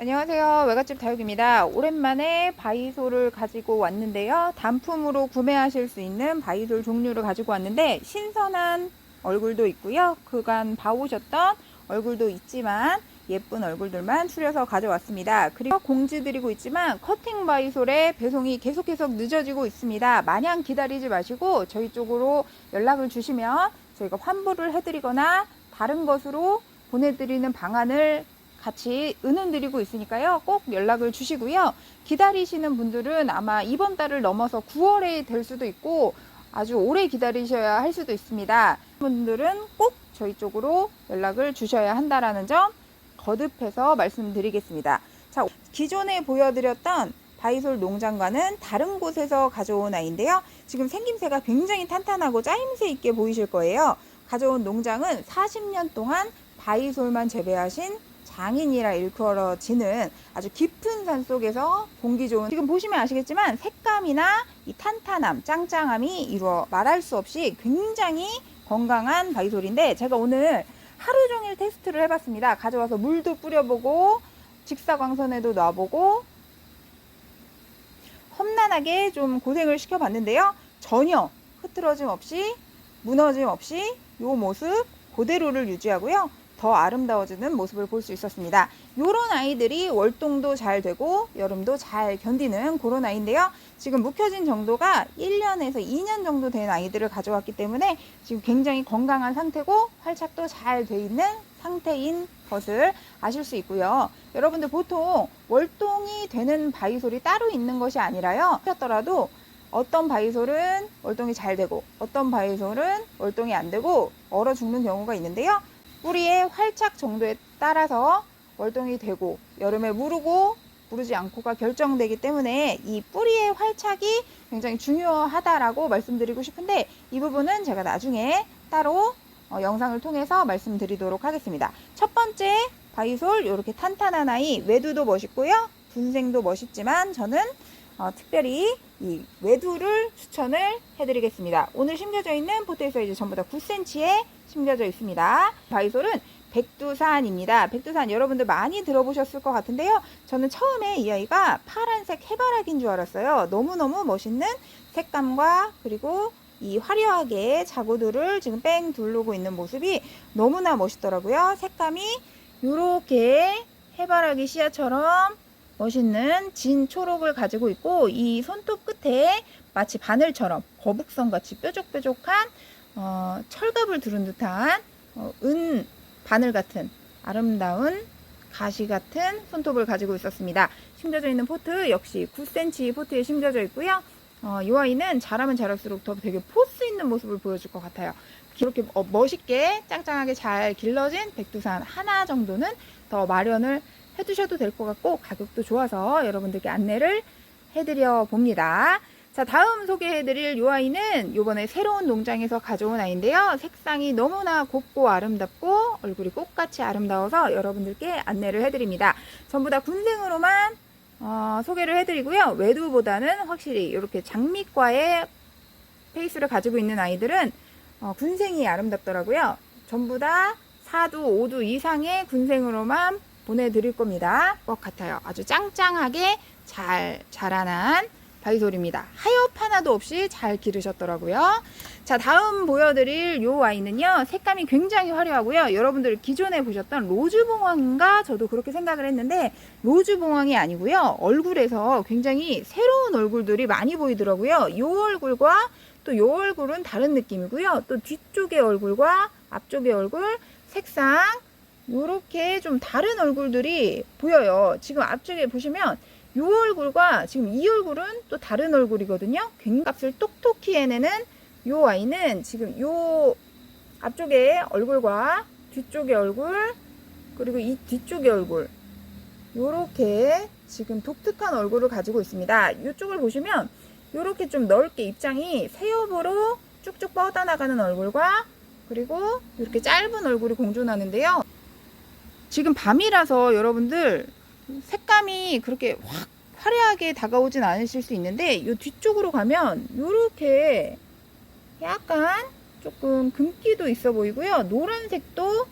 안녕하세요. 외갓집 다육입니다. 오랜만에 바이솔을 가지고 왔는데요. 단품으로 구매하실 수 있는 바이솔 종류를 가지고 왔는데 신선한 얼굴도 있고요. 그간 봐오셨던 얼굴도 있지만 예쁜 얼굴들만 추려서 가져왔습니다. 그리고 공지 드리고 있지만 커팅 바이솔의 배송이 계속 해서 늦어지고 있습니다. 마냥 기다리지 마시고 저희 쪽으로 연락을 주시면 저희가 환불을 해드리거나 다른 것으로 보내드리는 방안을 같이 은은 드리고 있으니까요. 꼭 연락을 주시고요. 기다리시는 분들은 아마 이번 달을 넘어서 9월에 될 수도 있고 아주 오래 기다리셔야 할 수도 있습니다. 분들은 꼭 저희 쪽으로 연락을 주셔야 한다라는 점 거듭해서 말씀드리겠습니다. 자, 기존에 보여드렸던 바이솔 농장과는 다른 곳에서 가져온 아이인데요. 지금 생김새가 굉장히 탄탄하고 짜임새 있게 보이실 거예요. 가져온 농장은 40년 동안 바이솔만 재배하신 장인이라 일컬어지는 아주 깊은 산 속에서 공기 좋은 지금 보시면 아시겠지만 색감이나 이 탄탄함, 짱짱함이 이루어 말할 수 없이 굉장히 건강한 바이솔인데 제가 오늘 하루 종일 테스트를 해봤습니다. 가져와서 물도 뿌려보고 직사광선에도 놔보고 험난하게 좀 고생을 시켜봤는데요. 전혀 흐트러짐 없이 무너짐 없이 이 모습 그대로를 유지하고요. 더 아름다워지는 모습을 볼 수 있었습니다. 이런 아이들이 월동도 잘 되고 여름도 잘 견디는 그런 아이인데요. 지금 묵혀진 정도가 1년에서 2년 정도 된 아이들을 가져왔기 때문에 지금 굉장히 건강한 상태고 활착도 잘 돼 있는 상태인 것을 아실 수 있고요. 여러분들 보통 월동이 되는 바이솔이 따로 있는 것이 아니라요. 하더라도 어떤 바이솔은 월동이 잘 되고 어떤 바이솔은 월동이 안 되고 얼어 죽는 경우가 있는데요. 뿌리의 활착 정도에 따라서 월동이 되고 여름에 무르고 무르지 않고가 결정되기 때문에 이 뿌리의 활착이 굉장히 중요하다라고 말씀드리고 싶은데 이 부분은 제가 나중에 따로 어, 영상을 통해서 말씀드리도록 하겠습니다. 첫 번째 바이솔 이렇게 탄탄한 아이 외두도 멋있고요. 분생도 멋있지만 저는 어, 특별히 이 외두를 추천을 해드리겠습니다. 오늘 심겨져 있는 포테이 사이즈 전부 다 9cm에 심겨져 있습니다. 바이솔은 백두산입니다. 백두산 여러분들 많이 들어보셨을 것 같은데요. 저는 처음에 이 아이가 파란색 해바라기인 줄 알았어요. 너무너무 멋있는 색감과 그리고 이 화려하게 자구들을 지금 뺑 두르고 있는 모습이 너무나 멋있더라고요. 색감이 이렇게 해바라기 씨앗처럼 멋있는 진 초록을 가지고 있고 이 손톱 끝에 마치 바늘처럼 거북선 같이 뾰족뾰족한 어, 철갑을 두른 듯한 어, 은 바늘 같은 아름다운 가시 같은 손톱을 가지고 있었습니다. 심겨져 있는 포트 역시 9cm 포트에 심겨져 있고요. 어, 이 아이는 자라면 자랄수록 더 되게 포스 있는 모습을 보여줄 것 같아요. 이렇게 어, 멋있게 짱짱하게 잘 길러진 백두산 하나 정도는 더 마련을 해두셔도 될 것 같고 가격도 좋아서 여러분들께 안내를 해드려 봅니다. 자 다음 소개해드릴 이 아이는 이번에 새로운 농장에서 가져온 아이인데요. 색상이 너무나 곱고 아름답고 얼굴이 꽃같이 아름다워서 여러분들께 안내를 해드립니다. 전부 다 군생으로만 어, 소개를 해드리고요. 외두보다는 확실히 이렇게 장미과의 페이스를 가지고 있는 아이들은 어, 군생이 아름답더라고요. 전부 다 4두, 5두 이상의 군생으로만 보내드릴 겁니다. 것 같아요. 아주 짱짱하게 잘 자라난 바이솔입니다. 하엽 하나도 없이 잘 기르셨더라고요. 자, 다음 보여드릴 요 아이는요, 색감이 굉장히 화려하고요. 여러분들 기존에 보셨던 로즈봉황인가? 저도 그렇게 생각을 했는데, 로즈봉황이 아니고요. 얼굴에서 굉장히 새로운 얼굴들이 많이 보이더라고요. 요 얼굴과 또 요 얼굴은 다른 느낌이고요. 또 뒤쪽의 얼굴과 앞쪽의 얼굴, 색상, 요렇게 좀 다른 얼굴들이 보여요. 지금 앞쪽에 보시면 이 얼굴과 지금 이 얼굴은 또 다른 얼굴이거든요. 갱값을 똑똑히 해내는 이 아이는 지금 이 앞쪽의 얼굴과 뒤쪽의 얼굴 그리고 이 뒤쪽의 얼굴 요렇게 지금 독특한 얼굴을 가지고 있습니다. 이쪽을 보시면 요렇게 좀 넓게 입장이 새엽으로 쭉쭉 뻗어나가는 얼굴과 그리고 이렇게 짧은 얼굴이 공존하는데요. 지금 밤이라서 여러분들 색감이 그렇게 확 화려하게 다가오진 않으실 수 있는데 이 뒤쪽으로 가면 이렇게 약간 조금 금기도 있어 보이고요. 노란색도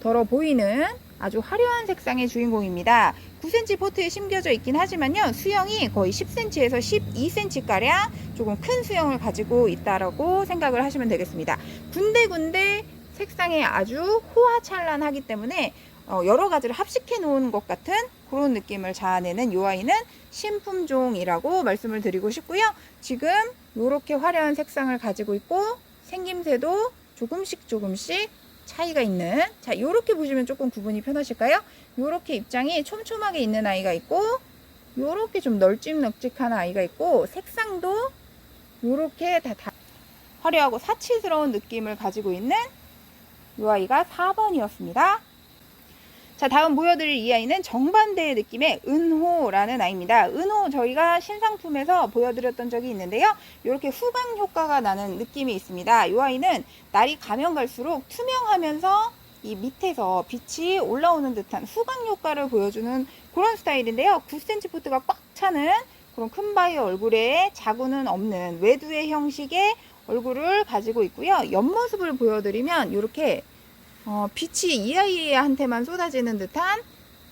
덜어 보이는 아주 화려한 색상의 주인공입니다. 9cm 포트에 심겨져 있긴 하지만요. 수영이 거의 10cm에서 12cm가량 조금 큰 수영을 가지고 있다라고 생각을 하시면 되겠습니다. 군데군데 색상이 아주 호화찬란하기 때문에 어, 여러 가지를 합식해 놓은 것 같은 그런 느낌을 자아내는 이 아이는 신품종이라고 말씀을 드리고 싶고요. 지금 이렇게 화려한 색상을 가지고 있고 생김새도 조금씩 조금씩 차이가 있는 자 이렇게 보시면 조금 구분이 편하실까요? 이렇게 입장이 촘촘하게 있는 아이가 있고 이렇게 좀 널찍널찍한 아이가 있고 색상도 이렇게 다, 다 화려하고 사치스러운 느낌을 가지고 있는 이 아이가 4번이었습니다. 자, 다음 보여드릴 이 아이는 정반대의 느낌의 은호라는 아이입니다. 은호 저희가 신상품에서 보여드렸던 적이 있는데요. 이렇게 후광 효과가 나는 느낌이 있습니다. 이 아이는 날이 가면 갈수록 투명하면서 이 밑에서 빛이 올라오는 듯한 후광 효과를 보여주는 그런 스타일인데요. 9cm 포트가 꽉 차는 그런 큰 바위 얼굴에 자구는 없는 외두의 형식의 얼굴을 가지고 있고요. 옆모습을 보여드리면 이렇게 어, 빛이 이 아이한테만 쏟아지는 듯한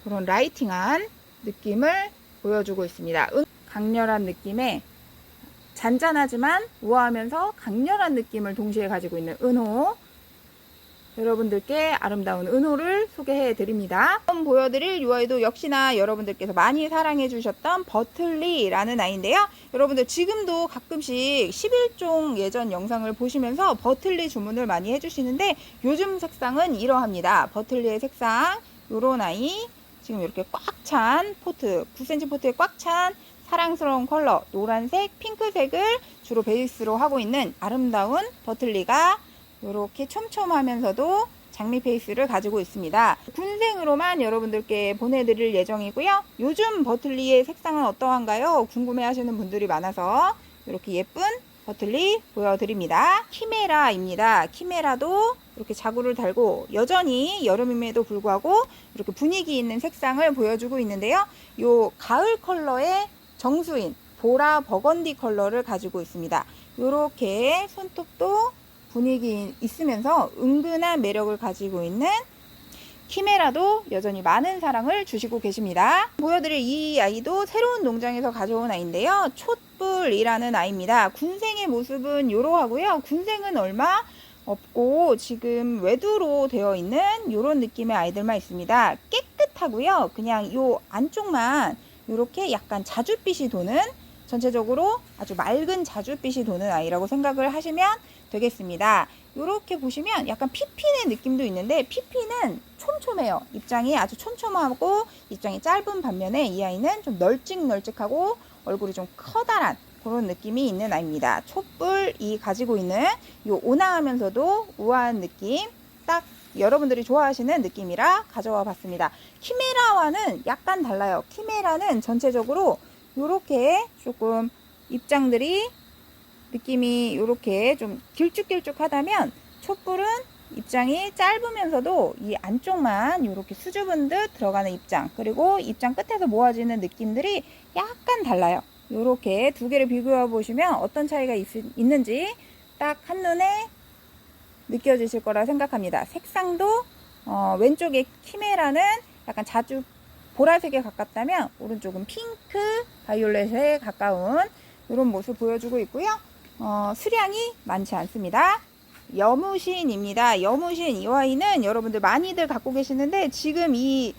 그런 라이팅한 느낌을 보여주고 있습니다. 은- 강렬한 느낌의 잔잔하지만 우아하면서 강렬한 느낌을 동시에 가지고 있는 은호. 여러분들께 아름다운 은호를 소개해 드립니다. 처음 보여드릴 이 아이도 역시나 여러분들께서 많이 사랑해 주셨던 버틀리라는 아이인데요. 여러분들 지금도 가끔씩 11종 예전 영상을 보시면서 버틀리 주문을 많이 해주시는데 요즘 색상은 이러합니다. 버틀리의 색상 요런 아이 지금 이렇게 꽉 찬 포트 9cm 포트에 꽉 찬 사랑스러운 컬러 노란색 핑크색을 주로 베이스로 하고 있는 아름다운 버틀리가 이렇게 촘촘하면서도 장미 페이스를 가지고 있습니다. 군생으로만 여러분들께 보내드릴 예정이고요. 요즘 버틀리의 색상은 어떠한가요? 궁금해 하시는 분들이 많아서 이렇게 예쁜 버틀리 보여드립니다. 키메라입니다. 키메라도 이렇게 자구를 달고 여전히 여름임에도 불구하고 이렇게 분위기 있는 색상을 보여주고 있는데요. 요 가을 컬러의 정수인 보라 버건디 컬러를 가지고 있습니다. 이렇게 손톱도 분위기 있으면서 은근한 매력을 가지고 있는 키메라도 여전히 많은 사랑을 주시고 계십니다. 보여드릴 이 아이도 새로운 농장에서 가져온 아이인데요. 촛불이라는 아이입니다. 군생의 모습은 이러하고요. 군생은 얼마 없고 지금 외두로 되어 있는 이런 느낌의 아이들만 있습니다. 깨끗하고요. 그냥 요 안쪽만 이렇게 약간 자줏빛이 도는 전체적으로 아주 맑은 자줏빛이 도는 아이라고 생각을 하시면 되겠습니다. 이렇게 보시면 약간 피핀의 느낌도 있는데 피핀은 촘촘해요. 입장이 아주 촘촘하고 입장이 짧은 반면에 이 아이는 좀 널찍널찍하고 얼굴이 좀 커다란 그런 느낌이 있는 아이입니다. 촛불이 가지고 있는 이 온화하면서도 우아한 느낌 딱 여러분들이 좋아하시는 느낌이라 가져와 봤습니다. 키메라와는 약간 달라요. 키메라는 전체적으로 이렇게 조금 입장들이 느낌이 이렇게 좀 길쭉길쭉하다면 촛불은 입장이 짧으면서도 이 안쪽만 이렇게 수줍은 듯 들어가는 입장 그리고 입장 끝에서 모아지는 느낌들이 약간 달라요. 이렇게 두 개를 비교해 보시면 어떤 차이가 있, 있는지 딱 한눈에 느껴지실 거라 생각합니다. 색상도 어, 왼쪽에 키메라는 약간 자주 보라색에 가깝다면 오른쪽은 핑크, 바이올렛에 가까운 이런 모습 보여주고 있고요. 어, 수량이 많지 않습니다. 여무신입니다. 여무신 이 아이는 여러분들 많이들 갖고 계시는데 지금 이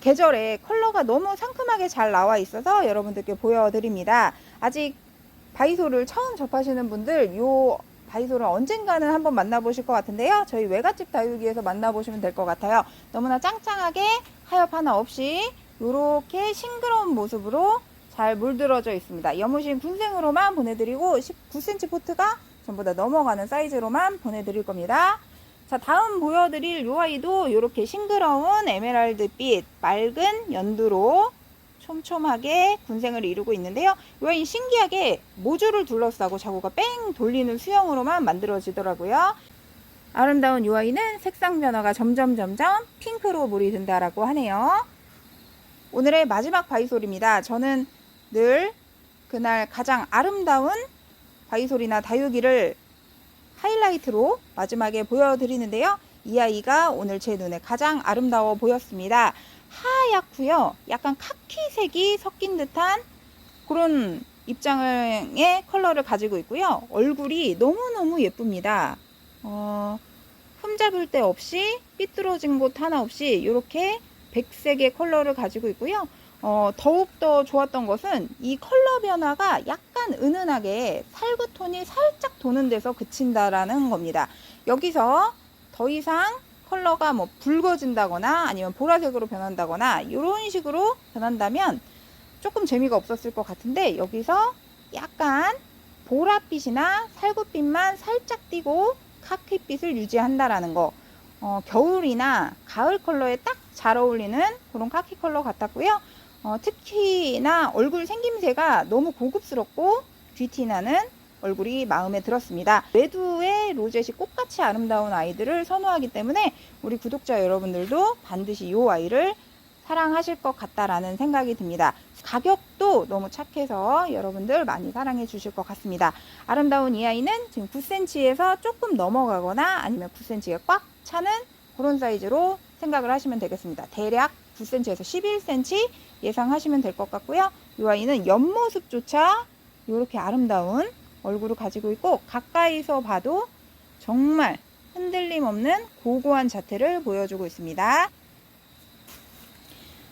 계절에 컬러가 너무 상큼하게 잘 나와 있어서 여러분들께 보여드립니다. 아직 바이소를 처음 접하시는 분들 요 바이소를 언젠가는 한번 만나보실 것 같은데요. 저희 외갓집 다육이에서 만나보시면 될 것 같아요. 너무나 짱짱하게 하엽 하나 없이 이렇게 싱그러운 모습으로 잘 물들어져 있습니다. 여무신 군생으로만 보내드리고 19cm 포트가 전부 다 넘어가는 사이즈로만 보내드릴 겁니다. 자 다음 보여드릴 요 아이도 이렇게 싱그러운 에메랄드빛 맑은 연두로 촘촘하게 군생을 이루고 있는데요. 이 아이 신기하게 모주를 둘러싸고 자구가 뺑 돌리는 수영으로만 만들어지더라고요. 아름다운 이 아이는 색상 변화가 점점 점점 핑크로 물이 든다라고 하네요. 오늘의 마지막 바이솔입니다. 저는 늘 그날 가장 아름다운 바이솔이나 다육이를 하이라이트로 마지막에 보여드리는데요. 이 아이가 오늘 제 눈에 가장 아름다워 보였습니다. 하얗고요. 약간 카키색이 섞인 듯한 그런 입장의 컬러를 가지고 있고요. 얼굴이 너무너무 예쁩니다. 어, 흠잡을 데 없이 삐뚤어진 곳 하나 없이 이렇게 백색의 컬러를 가지고 있고요. 어, 더욱더 좋았던 것은 이 컬러 변화가 약간 은은하게 살구톤이 살짝 도는 데서 그친다라는 겁니다. 여기서 더 이상 컬러가 뭐 붉어진다거나 아니면 보라색으로 변한다거나 이런 식으로 변한다면 조금 재미가 없었을 것 같은데 여기서 약간 보랏빛이나 살구빛만 살짝 띄고 카키빛을 유지한다라는 거 어, 겨울이나 가을 컬러에 딱 잘 어울리는 그런 카키 컬러 같았고요. 어, 특히나 얼굴 생김새가 너무 고급스럽고 귀티 나는 얼굴이 마음에 들었습니다. 매두의 로젯이 꽃같이 아름다운 아이들을 선호하기 때문에 우리 구독자 여러분들도 반드시 이 아이를 사랑하실 것 같다라는 생각이 듭니다. 가격도 너무 착해서 여러분들 많이 사랑해 주실 것 같습니다. 아름다운 이 아이는 지금 9cm에서 조금 넘어가거나 아니면 9cm에 꽉 차는 그런 사이즈로 생각을 하시면 되겠습니다. 대략 9cm에서 11cm 예상하시면 될 것 같고요. 이 아이는 옆모습조차 이렇게 아름다운 얼굴을 가지고 있고 가까이서 봐도 정말 흔들림 없는 고고한 자태를 보여주고 있습니다.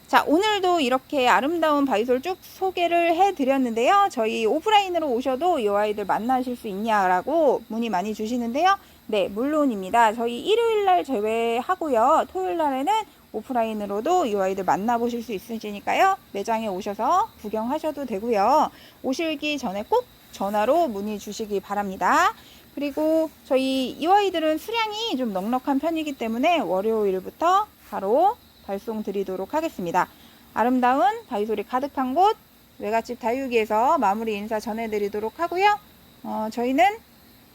자, 오늘도 이렇게 아름다운 바이솔 쭉 소개를 해드렸는데요. 저희 오프라인으로 오셔도 이 아이들 만나실 수 있냐라고 문의 많이 주시는데요. 네, 물론입니다. 저희 일요일 날 제외하고요. 토요일 날에는 오프라인으로도 이 아이들 만나보실 수 있으시니까요. 매장에 오셔서 구경하셔도 되고요. 오실기 전에 꼭 전화로 문의 주시기 바랍니다. 그리고 저희 이 아이들은 수량이 좀 넉넉한 편이기 때문에 월요일부터 바로 발송 드리도록 하겠습니다. 아름다운 바이솔이 가득한 곳 외갓집 다육이에서 마무리 인사 전해드리도록 하고요. 어, 저희는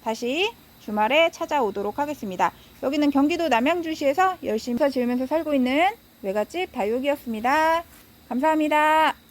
다시 주말에 찾아오도록 하겠습니다. 여기는 경기도 남양주시에서 열심히 지으면서 살고 있는 외갓집 다육이었습니다. 감사합니다.